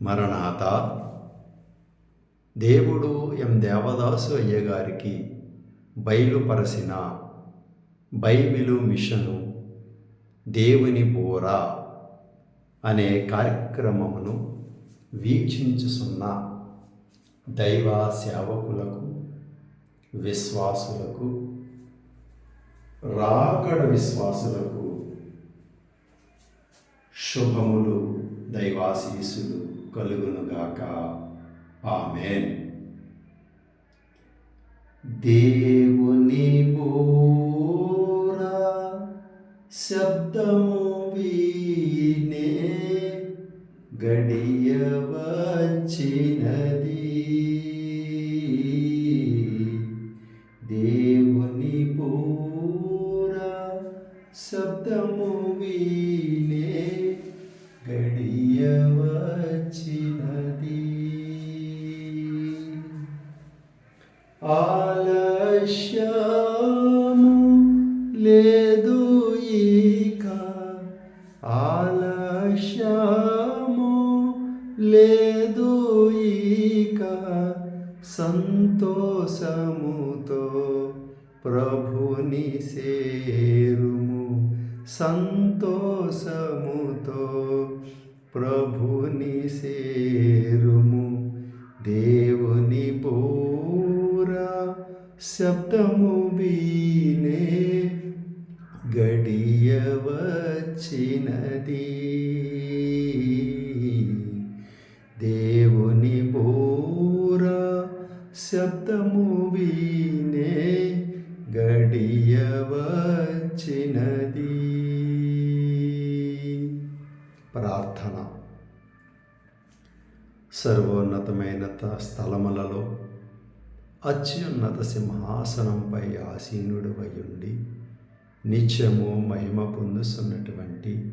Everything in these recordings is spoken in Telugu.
మరణాత దేవుడు ఎం దేవదాసు అయ్యగారికి బయలుపరసిన బైబిలు మిషను దేవుని బోరా అనే కార్యక్రమమును వీక్షించుసున్న దైవ సేవకులకు విశ్వాసులకు రాకడ విశ్వాసులకు శుభములు దైవాశీసులు కలుగునుగాక. ఆమెన్. దేవుని బోరా ఆలస్యము లేదు ఇక సంతోషముతో ప్రభుని సేరుము. సంతోషముతో ప్రభుని సేరుము. దేవుని బోరా శబ్దము వీనే గడి వచ్చినది. దేవుని బోర శబ్దము వీనే గడియ వచ్చినది ప్రార్థన. సర్వోన్నతమైన త- స్థలములలో అత్యున్నత సింహాసనంపై ఆసీనుడు ఉండి నిత్యము మహిమ పొందుతున్నటువంటి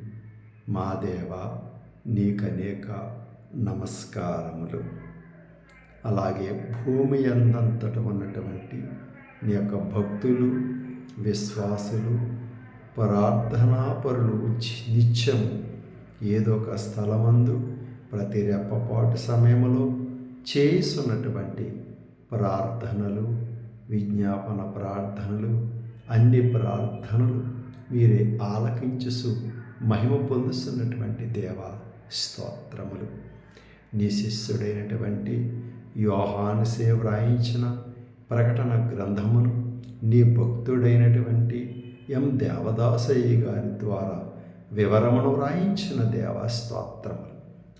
మా దేవ నీకనేక నమస్కారములు. అలాగే భూమి అందంతట ఉన్నటువంటి నీ యొక్క భక్తులు విశ్వాసులు ప్రార్థనాపరులు నిత్యము ఏదో ఒక స్థలమందు ప్రతి రెప్పపాటు సమయంలో చేస్తున్నటువంటి ప్రార్థనలు విజ్ఞాపన ప్రార్థనలు అన్ని ప్రార్థనలు మీరే ఆలకించుసు మహిమ పొందుతున్నటువంటి దేవ స్తోత్రములు. నీ శిష్యుడైనటువంటి యోహానుసే వ్రాయించిన ప్రకటన గ్రంథమును నీ భక్తుడైనటువంటి ఎం దేవదాసయ్య గారి ద్వారా వివరమును వ్రాయించిన దేవా స్తోత్రములు.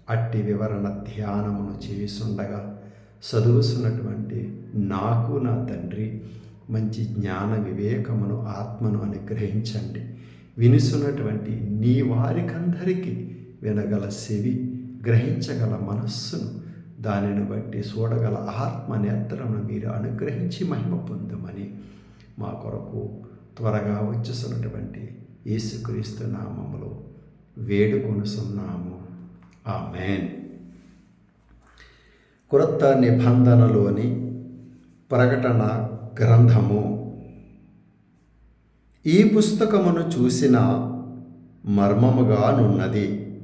అట్టి వివరణ ధ్యానమును చేసుండగా చదువుతున్నటువంటి నాకు నా తండ్రి మంచి జ్ఞాన వివేకమును ఆత్మను అనుగ్రహించండి. వినుసున్నటువంటి నీ వారికందరికీ వినగల చెవి గ్రహించగల మనస్సును దానిని బట్టి చూడగల ఆత్మ నేత్రమును మీరు అనుగ్రహించి మహిమ పొందమని మా కొరకు త్వరగా వచ్చేసినటువంటి యేసుక్రీస్తు నామములో వేడుకొనుసున్నాము ఆమెన్. క్రొత్త నిబంధనలోని ప్రకటన గ్రంథము. ఈ పుస్తకమును చూసిన మర్మముగానున్నది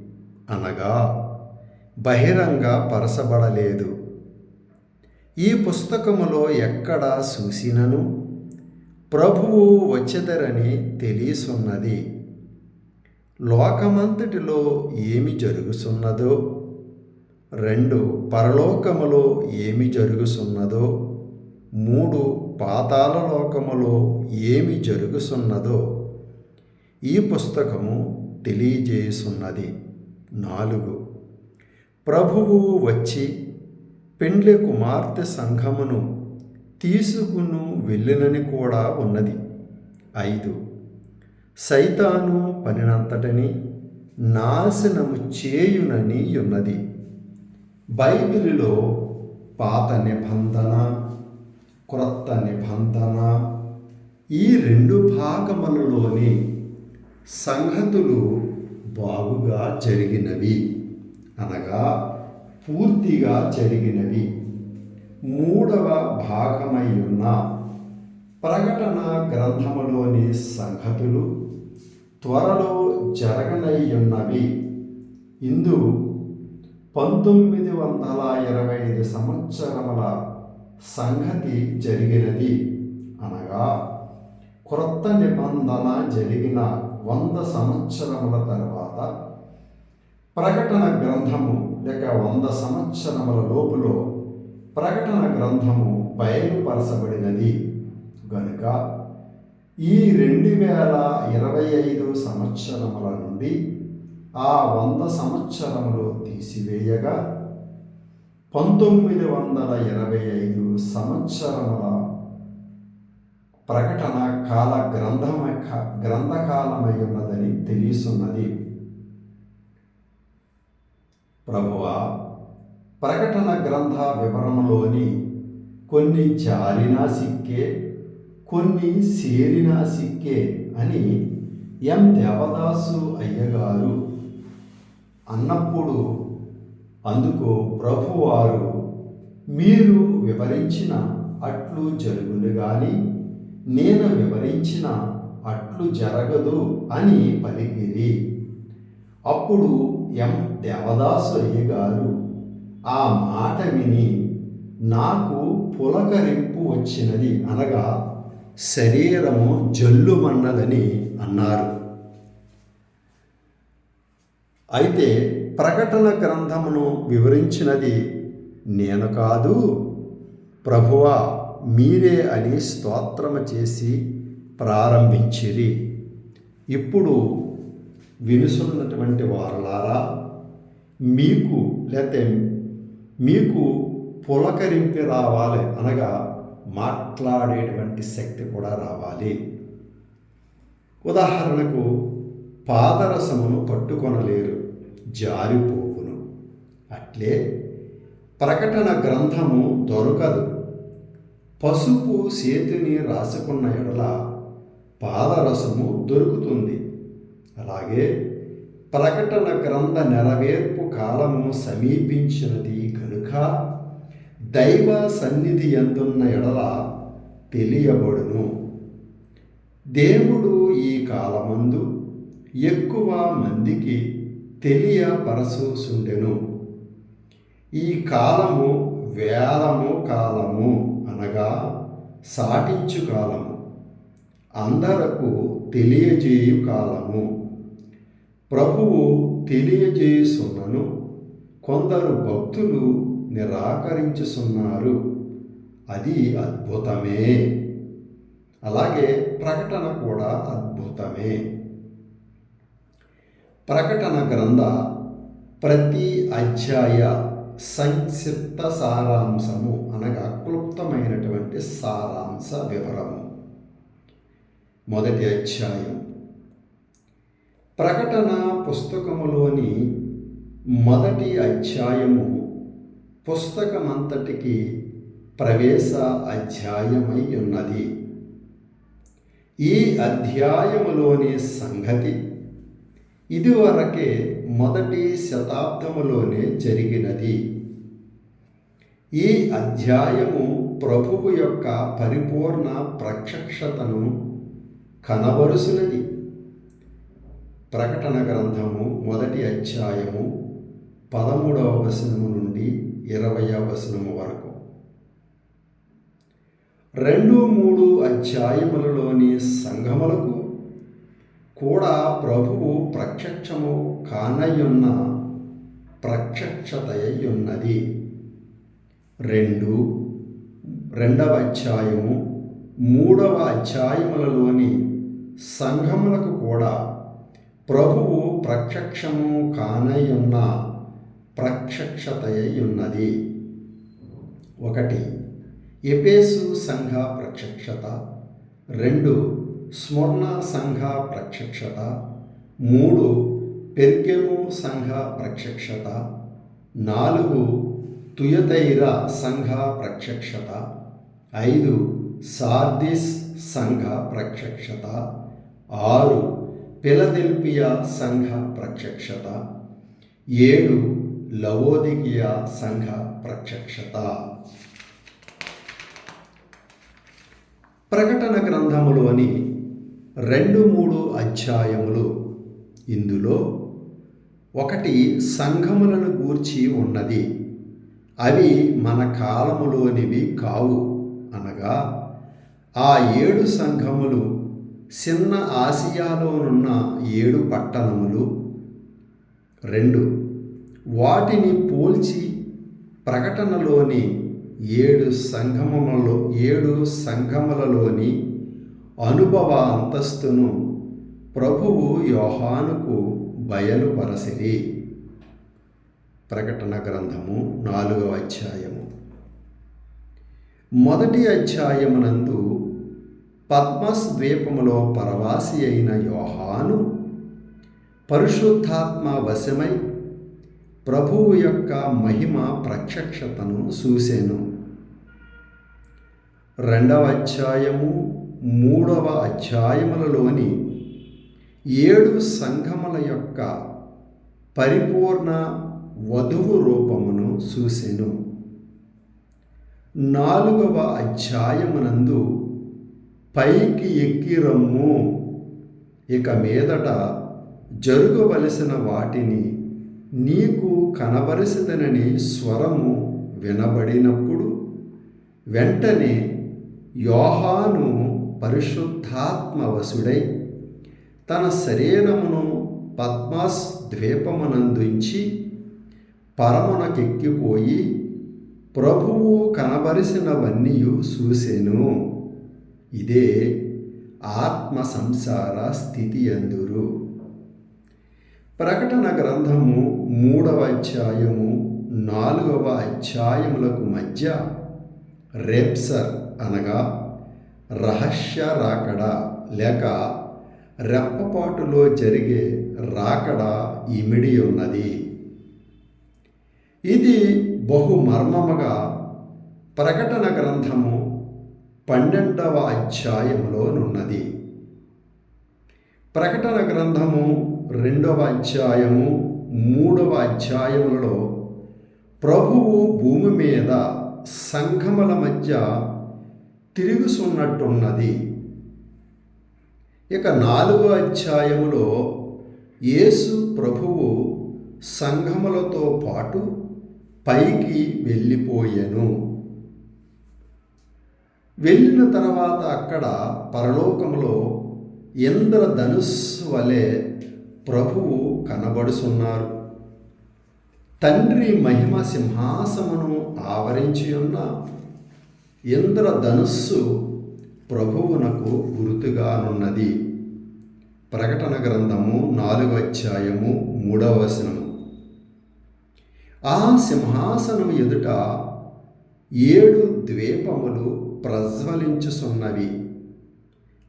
అనగా బహిరంగ పరచబడలేదు. ఈ పుస్తకములో ఎక్కడ చూసినను? ప్రభువు వచ్చెదరని తెలియసున్నది. లోకమంతటిలో ఏమి జరుగుతున్నదో రెండు పరలోకములో ఏమి జరుగుతున్నదో మూడు పాతాల లోకములో ఏమి జరుగుతున్నదో ఈ పుస్తకము తెలియజేసున్నది. నాలుగు. ప్రభువు వచ్చి పెండ్లి కుమార్తె సంఘమును తీసుకును వెళ్ళినని కూడా ఉన్నది. ఐదు. సైతాను పనినంతటని నాశనము చేయునని ఉన్నది. బైబిల్లో పాత నిబంధన క్రొత్త నిబంధన. ఈ రెండు భాగములలోని సంగతులు బాగుగా జరిగినవి. అనగా పూర్తిగా జరిగినవి. మూడవ భాగమై ఉన్న ప్రకటన గ్రంథములోని సంగతులు త్వరలో జరగనయ్యున్నవి. ఇందు పంతొమ్మిది వందల ఇరవై ఐదు సంవత్సరముల సంగతి జరిగినది అనగా క్రొత్త నిబంధన జరిగిన వంద సంవత్సరముల తర్వాత ప్రకటన గ్రంథము లేక వంద సంవత్సరముల లోపులో ప్రకటన గ్రంథము బయలుపరచబడినది. గనుక ఈ రెండు వేల ఇరవై ఐదు సంవత్సరముల నుండి ఆ వంద సంవత్సరములు తీసివేయగా పంతొమ్మిది వందల ఇరవై ఐదు సంవత్సరముల ప్రకటన కాల గ్రంథమ గ్రంథకాలమై ఉన్నదని తెలియసున్నది. ప్రభువ ప్రకటన గ్రంథ వివరణలోని కొన్ని జారినా సిక్కే కొన్ని సేరినా సిక్కే అని ఎం. దేవదాసు అయ్యగారు అన్నప్పుడు అందుకు ప్రభువారు మీరు వివరించిన అట్లు జరుగును గాని నేను వివరించిన అట్లు జరగదు అని పలికిరి. అప్పుడు ఎం. దేవదాసయ్య గారు ఆ మాట విని నాకు పులకరింపు వచ్చినది అనగా శరీరము జల్లుమన్నదని అన్నారు. అయితే ప్రకటన గ్రంథమును వివరించినది నేను కాదు. ప్రభువా మీరే అని స్తోత్రము చేసి ప్రారంభించిరి. ఇప్పుడు వినుసున్నటువంటి వారలారా మీకు లేతే మీకు పులకరింపి రావాలి అనగా మాట్లాడేటువంటి శక్తి కూడా రావాలి. ఉదాహరణకు పాదరసమును పట్టుకొనలేరు. జారిపోవును. అట్లే ప్రకటన గ్రంథము దొరకదు. పసుపు చేతిని రాసుకున్న ఎడల పాదరసము దొరుకుతుంది. అలాగే ప్రకటన గ్రంథ నెరవేర్పు కాలము సమీపించినది కనుక దైవ సన్నిధి ఎందున్న ఎడల తెలియబడును. దేవుడు ఈ కాలమందు ఎక్కువ మందికి తెలియపరచుచుండెను. ఈ కాలము వేలము కాలము అనగా సాటించు కాలము. అందరకు తెలియజేయు కాలము. ప్రభువు తెలియజేయుసున్నను కొందరు భక్తులు నిరాకరించుసున్నారు అది అద్భుతమే. అలాగే ప్రకటన కూడా అద్భుతమే. ప్రకటన గ్రంథ ప్రతి అధ్యాయ సంక్షిప్త సారాంశము అనగా క్లుప్తమైనటువంటి సారాంశ వివరము. మొదటి అధ్యాయం. ప్రకటన పుస్తకములోని మొదటి అధ్యాయము పుస్తకమంతటికి ప్రవేశ అధ్యాయమై ఉన్నది. ఈ అధ్యాయములోని సంగతి ఇదివరకే మొదటి శతాబ్దములోనే జరిగినది. ఈ అధ్యాయము ప్రభువు యొక్క పరిపూర్ణ ప్రత్యక్షతను కనబరుసినది. ప్రకటన గ్రంథము మొదటి అధ్యాయము పదమూడవ వచనము నుండి ఇరవయవ వచనము వరకు. రెండు మూడు అధ్యాయములలోని సంఘములకు కూడా ప్రభువు ప్రత్యక్షము కానయ్యున్న ప్రత్యక్షతయ్యున్నది రెండు రెండవ అధ్యాయము మూడవ అధ్యాయములలోని సంఘములకు కూడా ప్రభువు ప్రత్యక్షము కానయ్యున్న ప్రత్యక్షతయ్యున్నది ఒకటి ఎపేసు సంఘ ప్రత్యక్షత. రెండు స్మరణ సంఘ ప్రత్యక్షత మూడు పెర్గెము సంఘ ప్రత్యక్షత నాలుగు తుయతైర సంఘ ప్రత్యక్షత ఐదు సార్దిస్ సంఘ ప్రత్యక్షత ఆరు పిలదెల్పియా సంఘ ప్రత్యక్షత ఏడు లవోదికియా సంఘ ప్రత్యక్షత. ప్రకటన గ్రంథములోని రెండు మూడు అధ్యాయములు ఇందులో ఒకటి సంఘములను గూర్చి ఉన్నది. అవి మన కాలములోనివి కావు అనగా ఆ ఏడు సంఘములు చిన్న ఆసియాలోనున్న ఏడు పట్టణములు. రెండు వాటిని పోల్చి ప్రకటనలోని ఏడు సంఘమములలో ఏడు సంగములలోని అనుభవ అంతస్తును ప్రభువు యోహానుకు బయలుపరసిరి. ప్రకటన గ్రంథము నాలుగవ అధ్యాయము. మొదటి అధ్యాయమునందు పద్మస్ ద్వీపములో పరవాసి అయిన యోహాను పరిశుద్ధాత్మ వశమై ప్రభువు యొక్క మహిమ ప్రత్యక్షతను చూశాను రెండవ అధ్యాయము మూడవ అధ్యాయములలోని ఏడు సంఘముల యొక్క పరిపూర్ణ వధువు రూపమును చూసెను. నాలుగవ అధ్యాయమునందు పైకి ఎక్కి రమ్ము ఇక మీదట జరుగవలసిన వాటిని నీకు కనబరిసిదనని స్వరము వినబడినప్పుడు వెంటనే యోహాను పరిశుద్ధాత్మవశుడై తన శరీరమును పద్మాస్ ద్వీపమునందుంచి పరమునకెక్కిపోయి ప్రభువు కనబరిసినవన్నీ చూసెను. ఇదే ఆత్మ సంసార స్థితి అందురు ప్రకటన గ్రంథము మూడవ అధ్యాయము నాలుగవ అధ్యాయములకు మధ్య రెప్సర్ అనగా రహస్య రాకడ లేక రెప్పపాటులో జరిగే రాకడ ఇమిడి ఉన్నది. ఇది బహుమర్మముగా ప్రకటన గ్రంథము పన్నెండవ అధ్యాయములోనున్నది. ప్రకటన గ్రంథము రెండవ అధ్యాయము మూడవ అధ్యాయములలో ప్రభువు భూమి మీద సంఘముల మధ్య తిరుగుసున్నట్టున్నది. ఇక నాలుగో అధ్యాయములో యేసు ప్రభువు సంఘములతో పాటు పైకి వెళ్ళిపోయాను. వెళ్ళిన తర్వాత అక్కడ పరలోకములో ఇంద్రధనుస్సు వలె ప్రభువు కనబడుచున్నారు. తండ్రి మహిమ సింహాసమును ఆవరించి ఉన్న ఇంద్రధనుస్సు ప్రభువునకు గుర్తుగానున్నది. ప్రకటన గ్రంథము నాలుగు అధ్యాయము మూడవ వచనము. ఆ సింహాసనం ఎదుట ఏడు ద్వీపములు ప్రజ్వలించుచున్నవి.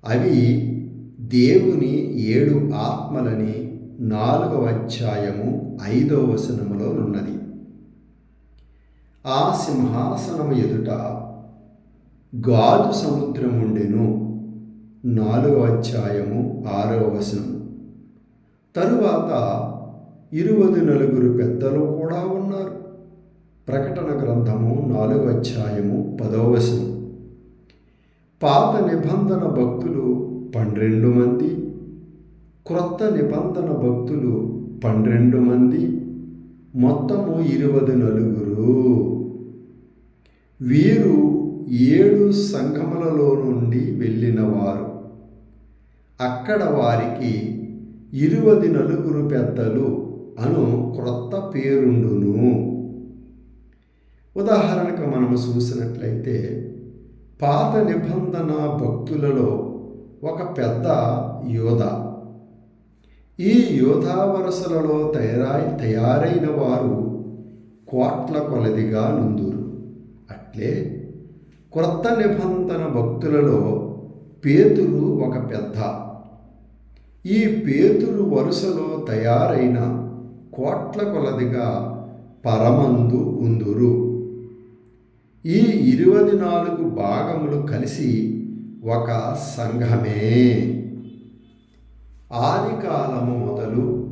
అవి దేవుని ఏడు ఆత్మలని నాలుగవ అధ్యాయము ఐదవ వచనములో ఉన్నది ఆ సింహాసనము ఎదుట గాజు సముద్రముండెను. నాలుగవ అధ్యాయము ఆరవ వచనము తరువాత ఇరువది నలుగురు పెద్దలు కూడా ఉన్నారు. ప్రకటన గ్రంథము నాలుగవ అధ్యాయము పదవ వచనం. పాత నిబంధన భక్తులు పన్నెండు మంది క్రొత్త నిబంధన భక్తులు పన్నెండు మంది మొత్తము ఇరువది నలుగురు. వీరు ఏడు సంఘములలో నుండి వెళ్ళినవారు అక్కడ వారికి ఇరువది నలుగురు పెద్దలు అను క్రొత్త పేరుండును. ఉదాహరణకు మనము చూసినట్లయితే పాత నిబంధన భక్తులలో ఒక పెద్ద యోధ. ఈ యోధా వరుసలలో తయారై తయారైన వారు కోట్ల కొలదిగా నుందురు. అట్లే క్రొత్త నిబంధన భక్తులలో పేతురు ఒక పెద్ద. ఈ పేతురు వరుసలో తయారైన కోట్ల కొలదిగా పరమందు ఉందురు. ఈ ఇరవై నాలుగు భాగములు కలిసి ఒక సంఘమే. ఆది కాలము మొదలు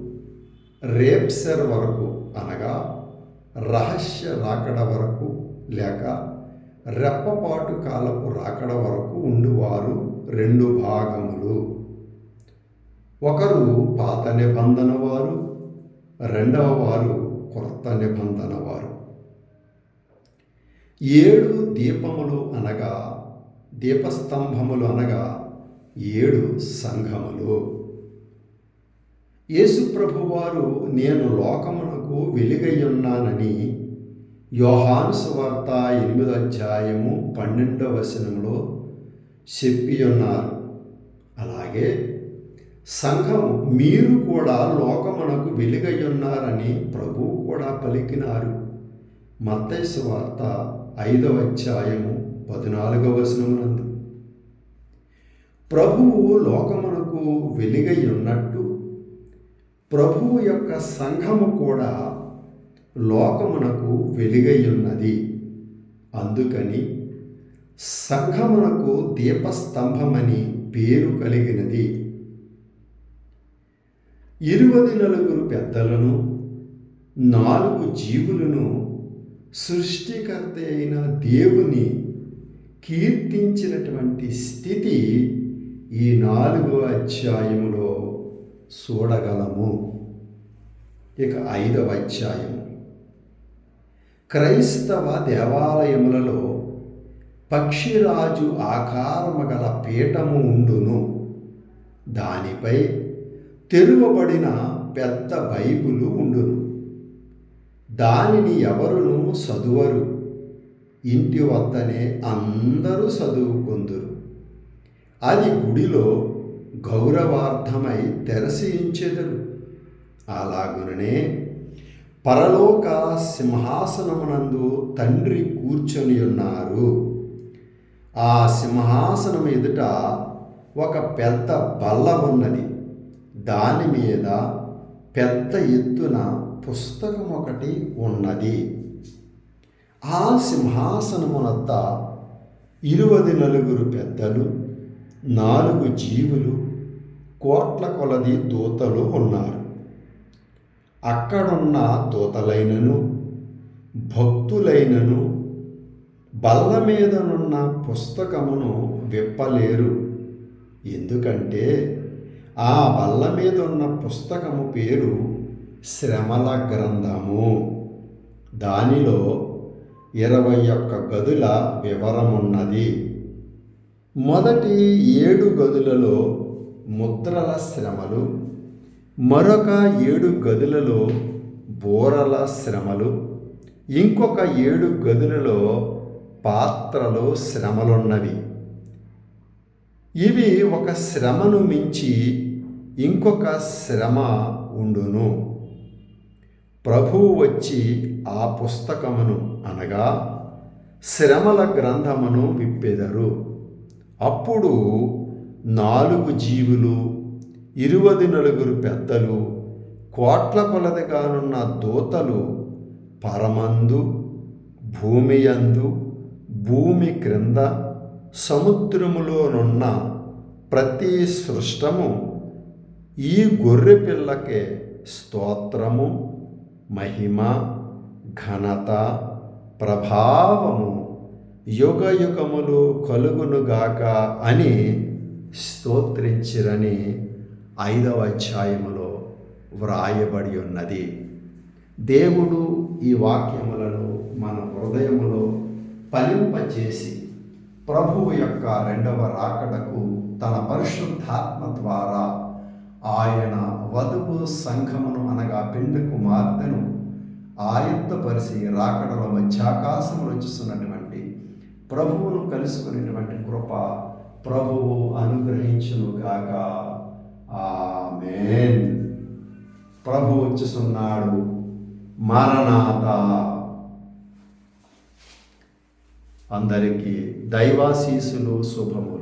రేప్సర్ వరకు అనగా రహస్య రాకడ వరకు లేక రెప్పపాటు కాలపు రాకడ వరకు ఉండువారు రెండు భాగములు. ఒకరు పాత నిబంధన వారు రెండవ వారు కొత్త నిబంధన వారు ఏడు దీపములు అనగా దీపస్తంభములు అనగా ఏడు సంఘములు. యేసుప్రభువారు నేను లోకమునకు వెలుగయ్యున్నానని యోహాను సువార్త ఎనిమిదో అధ్యాయము పన్నెండవ వచనంలో చెప్పి ఉన్నారు అలాగే సంఘం మీరు కూడా లోకమునకు వెలుగయ్యున్నారని ప్రభువు కూడా పలికినారు. మత్తైసు వార్త ఐదవ అధ్యాయము పద్నాలుగవ వచనమునందు. ప్రభువు లోకమునకు వెలుగై ఉన్నట్టు ప్రభువు యొక్క సంఘము కూడా లోకమునకు వెలుగయ్యున్నది. అందుకని సంఘమునకు దీపస్తంభమని పేరు కలిగినది. ఇరువది నలుగురు పెద్దలను నాలుగు జీవులను సృష్టికర్త అయిన దేవుని కీర్తించినటువంటి స్థితి ఈ నాలుగో అధ్యాయములో చూడగలము. ఇక ఐదవ అధ్యాయం క్రైస్తవ దేవాలయములలో పక్షిరాజు ఆకారము గల పీఠము ఉండును. దానిపై తెరువబడిన పెద్ద బైబులు ఉండును. దానిని ఎవరును చదువరు. ఇంటి వద్దనే అందరూ చదువుకుందురు. అది గుడిలో గౌరవార్థమై తెరసించెదరు అలాగుననే పరలోక సింహాసనమునందు తండ్రి కూర్చొని ఉన్నారు ఆ సింహాసనం ఎదుట ఒక పెద్ద బల్ల ఉన్నది దాని మీద పెద్ద ఎత్తున పుస్తకం ఒకటి ఉన్నది. ఆ సింహాసనమునద్ద ఇరువది నలుగురు పెద్దలు నాలుగు జీవులు కోట్ల కొలది దూతలు ఉన్నారు. అక్కడున్న దూతలైనను భక్తులైనను బల్ల మీదనున్న పుస్తకమును విప్పలేరు. ఎందుకంటే ఆ బల్ల మీద ఉన్న పుస్తకము పేరు శ్రమల గ్రంథము. దానిలో ఇరవై ఒక్క గదుల వివరమున్నది. మొదటి ఏడు గదులలో ముద్రల శ్రమలు మరొక ఏడు గదులలో బోరల శ్రమలు ఇంకొక ఏడు గదులలో పాత్రలో శ్రమలున్నవి. ఇవి ఒక శ్రమను మించి ఇంకొక శ్రమ ఉండును. ప్రభువు వచ్చి ఆ పుస్తకమును అనగా శ్రమల గ్రంథమును విప్పెదరు. అప్పుడు నాలుగు జీవులు ఇరువది నలుగురు పెద్దలు కోట్ల కొలదిగానున్న దూతలు పరమందు భూమియందు భూమి క్రింద సముద్రములోనున్న ప్రతి సృష్టము ఈ గొర్రె పిల్లకే స్తోత్రము మహిమ ఘనత ప్రభావము యుగ యుగములు కలుగునుగాక అని స్తోత్రించిరని ఐదవ అధ్యాయములో వ్రాయబడి ఉన్నది. దేవుడు ఈ వాక్యములను మన హృదయములో ఫలింపచేసి ప్రభువు యొక్క రెండవ రాకడకు తన పరిశుద్ధాత్మ ద్వారా ఆయన వధువు సంఘమును అనగా పెండు కుమార్తెను ఆయత్తపరిచి రాకడల మధ్యాకాశములు రచిస్తున్నటువంటి ప్రభువును కలుసుకునేటువంటి కృప ప్రభువు అనుగ్రహించునుగాక. ఆమెన్. ప్రభు వచ్చుచున్నాడు మరణాత. అందరికీ దైవాశీసులు శుభములు.